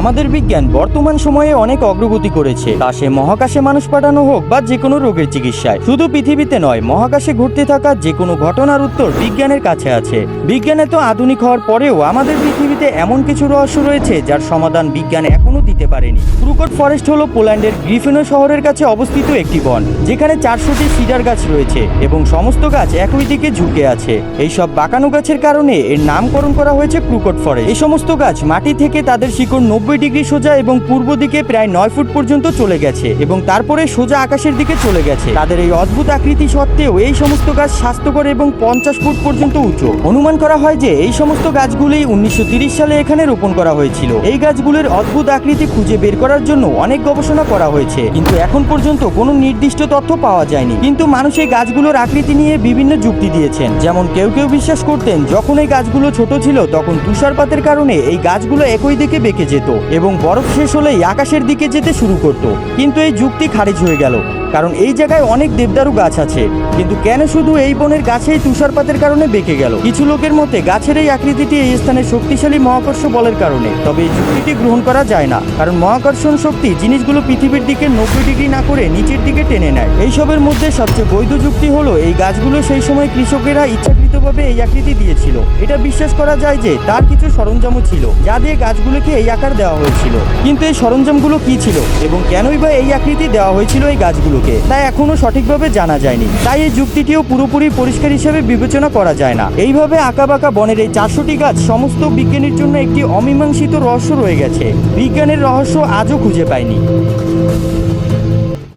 আমাদের বিজ্ঞান বর্তমান সময়ে অনেক অগ্রগতি করেছে। তা সে মহাকাশে মানুষ পাঠানো হোক বা যে কোনো রোগের চিকিৎসায়। শুধু পৃথিবীতে নয়, মহাকাশে ঘুরতে থাকা যে কোনো ঘটনার উত্তর বিজ্ঞানের কাছে আছে। বিজ্ঞানে তো আধুনিক হওয়ার পরেও আমাদের পৃথিবীতে এমন কিছু রহস্য রয়েছে যার সমাধান বিজ্ঞান এখনও দিতে পারেনি। ক্রুকট ফরেস্ট হলো পোল্যান্ডের গ্রিফেনো শহরের কাছে অবস্থিত একটি বন, যেখানে চারশোটি সিডার গাছ রয়েছে এবং সমস্ত গাছ একই দিকে ঝুঁকে আছে। এই সব বাঁকানো গাছের কারণে এর নামকরণ করা হয়েছে ক্রুকট ফরেস্ট। এই সমস্ত গাছ মাটি থেকে তাদের শিকড় নব্বই ডিগ্রি সোজা এবং পূর্ব দিকে প্রায় নয় ফুট পর্যন্ত চলে গেছে এবং তারপরে সোজা আকাশের দিকে চলে গেছে। তাদের এই অদ্ভুত আকৃতি সত্ত্বেও এই সমস্ত গাছ স্বাস্থ্যকর এবং পঞ্চাশ ফুট পর্যন্ত উঁচু। অনুমান করা হয় যে এই সমস্ত গাছগুলি উনিশশো সালে এখানে রোপণ করা হয়েছিল। এই গাছগুলির অদ্ভুত আকৃতি খুঁজে বের করার জন্য অনেক গবেষণা করা হয়েছে, কিন্তু এখন পর্যন্ত কোনো নির্দিষ্ট তথ্য পাওয়া যায়নি। কিন্তু মানুষ এই গাছগুলোর আকৃতি নিয়ে বিভিন্ন যুক্তি দিয়েছেন। যেমন কেউ কেউ বিশ্বাস করতেন, যখন এই গাছগুলো ছোট ছিল, তখন তুষারপাতের কারণে এই গাছগুলো একই দিকে বেঁকে যেত। এবং বরফ শেষ হলেই আকাশের দিকে যেতে শুরু করত। কিন্তু এই যুক্তি খারিজ হয়ে গেল। কারণ এই জায়গায় অনেক দেবদারু গাছ আছে। কিন্তু কেন শুধু এই বনের গাছেই তুষারপাতের কারণে বেঁকে গেল? কিছু লোকের মতে গাছের এই আকৃতিটি এই স্থানের শক্তিশালী মহাকর্ষ বলের কারণে। তবে এই যুক্তিটি গ্রহণ করা যায় না, কারণ মহাকর্ষণ শক্তি জিনিসগুলো পৃথিবীর দিকে নব্বই ডিগ্রি না করে নিচের দিকে টেনে নেয়। এইসবের মধ্যে সবচেয়ে বৈধ যুক্তি হলো এই গাছগুলো সেই সময় কৃষকেরা ইচ্ছাকৃতভাবে এই আকৃতি দিয়েছিল। এটা বিশ্বাস করা যায় যে তার কিছু সরঞ্জামও ছিল, যা দিয়ে গাছগুলোকে এই আকার দেওয়া হয়েছিল। কিন্তু এই সরঞ্জামগুলো কি ছিল এবং কেনই বা এই আকৃতি দেওয়া হয়েছিল এই গাছগুলোকে তা এখনও সঠিকভাবে জানা যায়নি। তাই এই যুক্তিটিও পুরোপুরি পরিষ্কার হিসেবে বিবেচনা করা যায় না। এইভাবে আঁকাবাঁকা বনের এই চারশোটি গাছ সমস্ত বিজ্ঞানীর জন্য একটি অমীমাংসিত রহস্য রয়ে গেছে। বিজ্ঞানের রহস্য আজও খুঁজে পায়নি